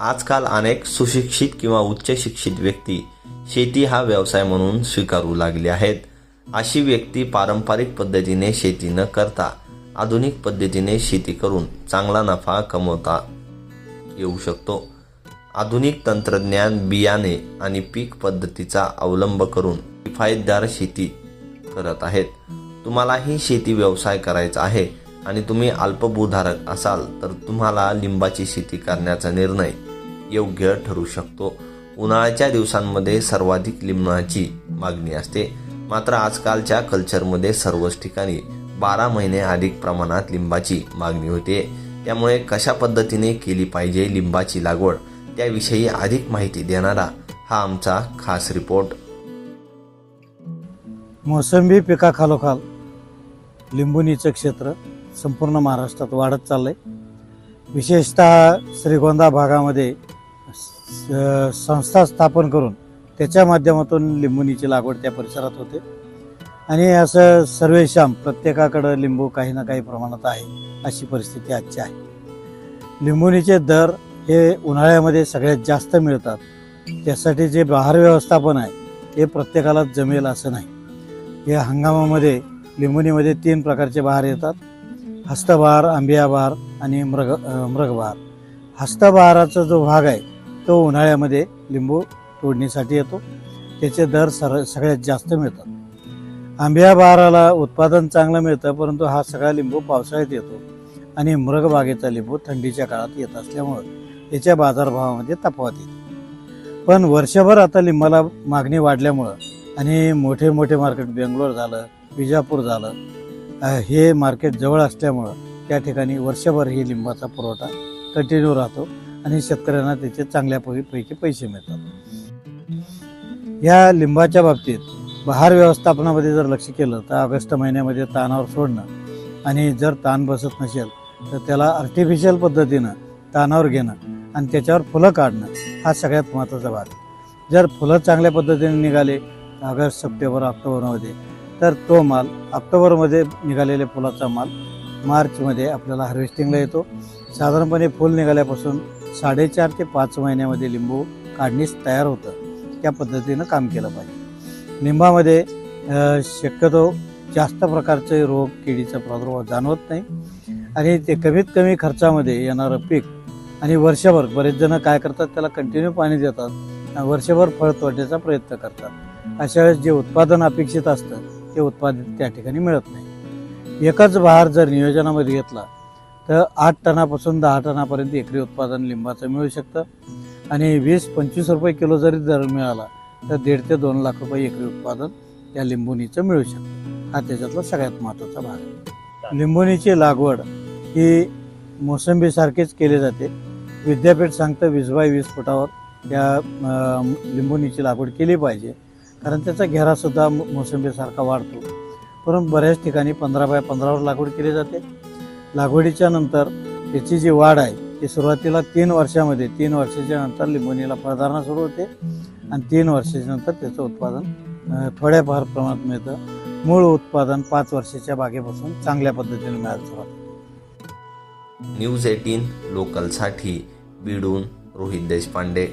आजकाल अनेक सुशिक्षित किंवा उच्च शिक्षित व्यक्ती शेती हा व्यवसाय म्हणून स्वीकारू लागले आहेत. अशी व्यक्ती पारंपरिक पद्धतीने शेती न करता आधुनिक पद्धतीने शेती करून चांगला नफा कमवता येऊ शकतो. आधुनिक तंत्रज्ञान बियाणे आणि पीक पद्धतीचा अवलंब करून किफायतदार शेती करत आहेत. तुम्हालाही शेती व्यवसाय करायचा आहे आणि तुम्ही अल्पभूधारक असाल तर तुम्हाला लिंबाची शेती करण्याचा निर्णय योग्य ठरू शकतो. उन्हाळ्याच्या दिवसांमध्ये सर्वाधिक लिंबाची मागणी असते. मात्र आजकालच्या कल्चरमध्ये सर्वच ठिकाणी बारा महिने अधिक प्रमाणात लिंबाची मागणी होते. त्यामुळे कशा पद्धतीने केली पाहिजे लिंबाची लागवड त्याविषयी अधिक माहिती देणारा हा आमचा खास रिपोर्ट. मोसंबी पिकाखालोखाल लिंबुनीचं क्षेत्र संपूर्ण महाराष्ट्रात वाढत चाललंय. विशेषतः श्रीगोंदा भागामध्ये संस्था स्थापन करून त्याच्या माध्यमातून लिंबुनीची लागवड त्या परिसरात होते. आणि असं सर्वेशाम प्रत्येकाकडं लिंबू काही ना काही प्रमाणात आहे अशी परिस्थिती आजची आहे. लिंबुनीचे दर हे उन्हाळ्यामध्ये सगळ्यात जास्त मिळतात. त्यासाठी जे बहार व्यवस्थापन आहे हे प्रत्येकाला जमेल असं नाही. या हंगामामध्ये लिंबुनीमध्ये तीन प्रकारचे बहार येतात. हस्तबहार आंबिया बहार आणि मृग मृगबहार. हस्तबहाराचा जो भाग आहे तो उन्हाळ्यामध्ये लिंबू तोडणीसाठी येतो. त्याचे दर सर सगळ्यात जास्त मिळतात. आंब्या बहाराला उत्पादन चांगलं मिळतं परंतु हा सगळा लिंबू पावसाळ्यात येतो आणि मृगबागेचा लिंबू थंडीच्या काळात येत असल्यामुळं याच्या बाजारभावामध्ये तफावत येते. पण वर्षभर आता लिंबाला मागणी वाढल्यामुळं आणि मोठे मोठे मार्केट बेंगलोर झालं विजापूर झालं हे मार्केट जवळ असल्यामुळं त्या ठिकाणी वर्षभर ही लिंबाचा पुरवठा कंटिन्यू राहतो. आणि शेतकऱ्यांना त्याचे चांगल्या पै- पैकी पैसे मिळतात या लिंबाच्या बाबतीत बहार व्यवस्थापनामध्ये जर लक्ष केलं तर ऑगस्ट महिन्यामध्ये तानावर सोडणं आणि जर ताण बसत नसेल तर त्याला आर्टिफिशियल पद्धतीनं तानावर घेणं आणि त्याच्यावर फुलं काढणं हा सगळ्यात महत्त्वाचा भाग आहे. जर फुलं चांगल्या पद्धतीने निघाले ऑगस्ट सप्टेंबर ऑक्टोबरमध्ये तर तो माल ऑक्टोबरमध्ये निघालेल्या फुलाचा माल मार्चमध्ये आपल्याला हार्वेस्टिंगला येतो साधारणपणे फुल निघाल्यापासून साडेचार ते पाच महिन्यामध्ये लिंबू काढणीस तयार होतं. त्या पद्धतीनं काम केलं पाहिजे. लिंबामध्ये शक्यतो जास्त प्रकारचे रोग किडीचा प्रादुर्भाव जाणवत नाही. आणि ते कमीत कमी खर्चामध्ये येणारं पीक आणि वर्षभर बरेच जण काय करतात त्याला कंटिन्यू पाणी देतात वर्षभर फळ तोडण्याचा प्रयत्न करतात. अशा वेळेस जे उत्पादन अपेक्षित असतं ते उत्पादन त्या ठिकाणी मिळत नाही. एकच बहार जर नियोजनामध्ये घेतला तर आठ टनापासून दहा टनापर्यंत एकरी उत्पादन लिंबाचं मिळू शकतं. आणि वीस पंचवीस रुपये किलो जरी दर मिळाला तर दीड ते दोन लाख रुपये एकरी उत्पादन त्या लिंबुनीचं मिळू शकतं. हा त्याच्यातला सगळ्यात महत्त्वाचा भाग आहे. लिंबुनीची लागवड ही मोसंबीसारखीच केली जाते. विद्यापीठ सांगतं वीस बाय वीस फुटावर त्या अं, लागवड केली पाहिजे. कारण त्याचा घेरासुद्धा मोसंबीसारखा वाढतो. परंतु बऱ्याच ठिकाणी पंधरा बाय पंधरावर लागवड केली जाते. लागवडीच्या नंतर त्याची जी वाढ आहे ती सुरुवातीला तीन वर्षामध्ये तीन वर्षाच्या नंतर लिंबोनीला फळधारणा सुरू होते आणि तीन वर्षाच्या नंतर त्याचं उत्पादन थोड्याफार प्रमाणात मिळतं. मूळ उत्पादन पाच वर्षाच्या बागेपासून चांगल्या पद्धतीने मिळायला सुरुवात न्यूज एटीन लोकलसाठी बीडून रोहित देशपांडे.